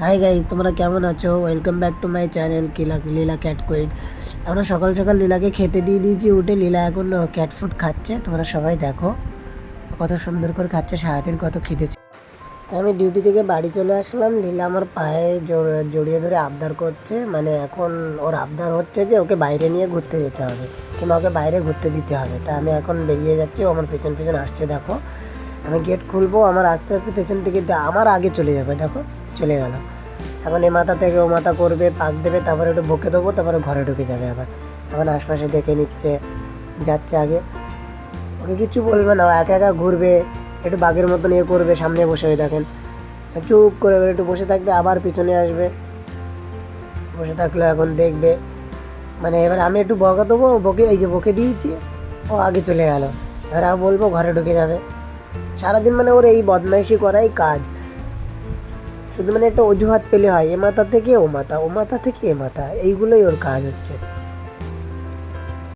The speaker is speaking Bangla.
হাই গাইজ তোমরা কেমন আছো? Welcome back to my channel কিলা লীলা ক্যাট কুইন আমরা সকাল সকাল লীলাকে খেতে দিয়ে দিয়েছি, উঠে লীলা এখন ক্যাট ফুড খাচ্ছে। তোমরা সবাই দেখো কত সুন্দর করে খাচ্ছে, সারাদিন কত খিদেছে আমি ডিউটি থেকে বাড়ি চলে আসলাম। লীলা আমার পায়ে জড়- জড়িয়ে ধরে আবদার করছে। মানে এখন ওর আবদার হচ্ছে যে ওকে বাইরে নিয়ে ঘুরতে যেতে হবে, কিংবা ওকে বাইরে ঘুরতে দিতে হবে। তা আমি এখন বেরিয়ে যাচ্ছি, ও আমার পেছন পেছন আসছে, দেখো। আমি গেট খুলবো, আমার আস্তে আস্তে পেছন থেকে আমার আগে চলে যাবে, দেখো। চলে গেল। এখন এই মাথা থেকে ও মাথা করবে, পাক দেবে, তারপরে একটু বকে দেবো, তারপরে ঘরে ঢুকে যাবে আবার। এখন আশপাশে দেখে নিচ্ছে, যাচ্ছে আগে। ওকে কিছু বলবে না একা একা ঘুরবে, একটু বাঘের মতন ইয়ে করবে, সামনে বসে হয়ে দেখেন চুপ করে একটু বসে থাকবে, আবার পিছনে আসবে। বসে থাকলে, এখন দেখবে। মানে এবার আমি একটু বকা দেবো, বকে, এই যে বকে দিয়েছি, ও আগে চলে গেল। এবার আমি বলব ঘরে ঢুকে যাবে। সারাদিন মানে ওর এই বদমাইশি করাই কাজ। শুধু মানে একটা অজুহাত পেলে হয়, এ মাথা থেকে ও মাথা ও মাথা থেকে এ মাথা, এইগুলোই ওর কাজ হচ্ছে।